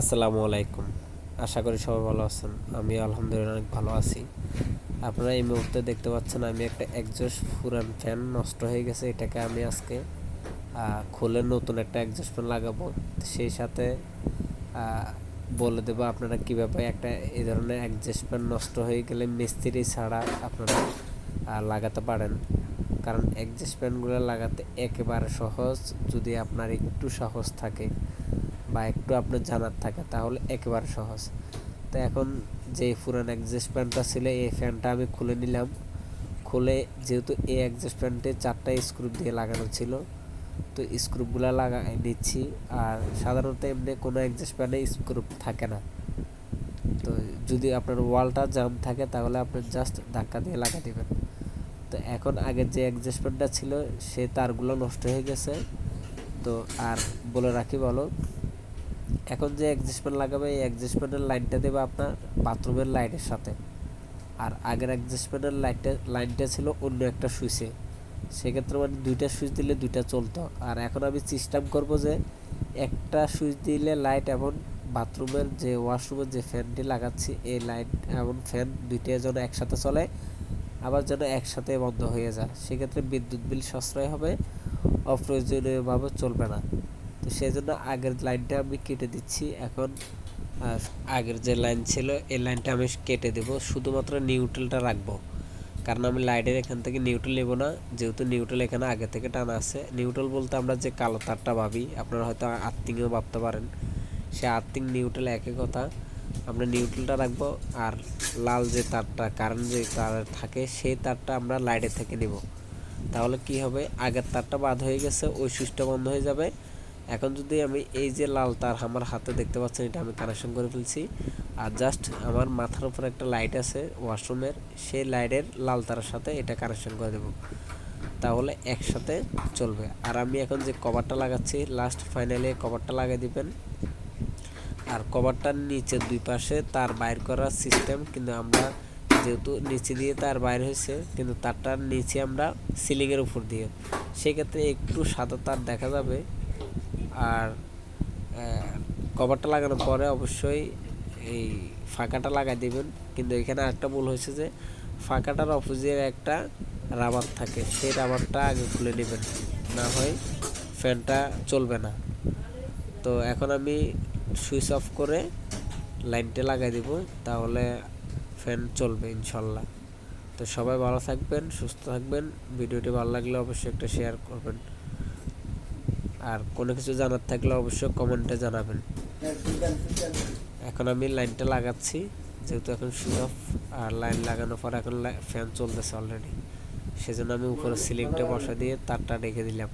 আসসালামু আলাইকুম। আশা করি সবাই ভালো আছেন। আমি আলহামদুলিল্লাহ অনেক ভালো আছি। আপনারা এই মুহূর্তে দেখতে পাচ্ছেন আমি একটা একজস্ট পুরান ফ্যান নষ্ট হয়ে গেছে। এটাকে আমি আজকে খুলে নতুন একটা একজস্ট ফ্যান লাগাবো। সেই সাথে বলে দেবো আপনারা কীভাবে একটা এই ধরনের একজস্ট ফ্যান নষ্ট হয়ে গেলে মিস্ত্রি ছাড়া আপনারা লাগাতে পারেন। কারণ ফ্যানগুলো লাগাতে একেবারে সহজ। যদি আপনার একটু সাহস থাকে বা একটু আপনার জানার থাকে, তাহলে একেবারে সহজ। তো এখন যে পুরান অ্যাডজাস্ট ফ্যানটা ছিল, এই ফ্যানটা আমি খুলে নিলাম। খুলে যেহেতু এই অ্যাডজাস্ট ফ্যানটি চারটা স্ক্রুপ দিয়ে লাগানো ছিল, তো স্ক্রুপগুলো লাগা নিচ্ছি। আর সাধারণত এমনি কোনো অ্যাডজাস্ট ফ্যানে স্ক্রু থাকে না। তো যদি আপনার ওয়ালটা জাম থাকে, তাহলে আপনি জাস্ট ধাক্কা দিয়ে লাগা দেবেন। তো এখন আগের যে অ্যাডজাস্ট ফ্যানটা ছিল, সে তারগুলো নষ্ট হয়ে গেছে। তো আর বলে রাখি বলো এখন যে অ্যাডজাস্টমেন্ট লাগাবে, এই অ্যাডজাস্টমেন্টের লাইনটা দেবে আপনার বাথরুমের লাইটের সাথে। আর আগের অ্যাডজাস্টমেন্টের লাইটটা লাইনটা ছিল অন্য একটা সুইচে সেক্ষেত্রে মানে দুইটা সুইচ দিলে দুইটা চলতো। আর এখন আমি সিস্টেম করব যে, একটা সুইচ দিলে লাইট এমন বাথরুমের যে ওয়াশরুমের যে ফ্যানটি লাগাচ্ছি, এই লাইট এমন ফ্যান দুইটা যেন একসাথে চলে, আবার যেন একসাথে বন্ধ হয়ে যায়। সেক্ষেত্রে বিদ্যুৎ বিল সাশ্রয় হবে, অপ্রয়োজনীয়ভাবে চলবে না। তো সেই জন্য আগের লাইনটা আমি কেটে দিচ্ছি। এখন আগের যে লাইন ছিল, এই লাইনটা আমি কেটে দেব। শুধুমাত্র নিউট্রালটা রাখব। কারণ আমি লাইটের এখান থেকে নিউট্রাল নেব না। যেহেতু নিউট্রাল এখানে আগে থেকে টানা আছে। নিউট্রাল বলতে আমরা যে কালো তারটা ভাবি, আপনারা হয়তো আর্থিংও ভাবতে পারেন। সে আর্থিং নিউট্রাল একই কথা। আমরা নিউট্রালটা রাখব আর লাল যে তারটা কারেন্ট যে তার থাকে, সেই তারটা আমরা লাইটের থেকে নেব। তাহলে কি হবে? আগের তারটা বাদ হয়ে গেছে, ওই সুইচটা বন্ধ হয়ে যাবে। এখন যদি আমি এই যে লাল তার আমার হাতে দেখতে পাচ্ছেন, এটা আমি কানেকশন করে ফেলছি। আর জাস্ট আমার মাথার উপর একটা লাইট আছে ওয়াশরুমের সেই লাইটের লাল তারের সাথে এটা কানেকশন করে দেব। তাহলে একসাথে চলবে। আর আমি এখন যে কভারটা লাগাচ্ছি লাস্ট ফাইনালি কভারটা লাগিয়ে দিবেন। আর কভারটার নিচে দুই পাশে তার বাইর করার সিস্টেম কিন্তু আমরা যেহেতু নিচে দিয়ে তার বাইর হয়েছে, কিন্তু তারটার নিচে আমরা সিলিংয়ের উপর দিয়ে। সেক্ষেত্রে একটু সাদা তার দেখা যাবে। আর কভারটা লাগানোর পরে অবশ্যই এই ফাঁকাটা লাগাই দিবেন। কিন্তু এখানে একটা ভুল হয়েছে যে, ফাঁকাটার অপোজিট একটা রাবার থাকে, সেই রাবারটা আগে খুলে নেবেন। না হয় ফ্যানটা চলবে না। তো এখন আমি সুইচ অফ করে লাইনটা লাগাই দিব, তাহলে ফ্যান চলবে ইনশাল্লাহ। তো সবাই ভালো থাকবেন, সুস্থ থাকবেন। ভিডিওটি ভালো লাগলে অবশ্যই একটা শেয়ার করবেন। আর কোনো কিছু জানার থাকলে অবশ্যই কমেন্টে জানাবেন। এখন আমি লাইনটা লাগাচ্ছি, যেহেতু এখন সুইচ অফ আর লাইন লাগানোর পর এখন ফ্যান চলতেছে অলরেডি সেজন্য আমি উপরে সিলিংটা বসা দিয়ে তারটা রেখে দিলাম।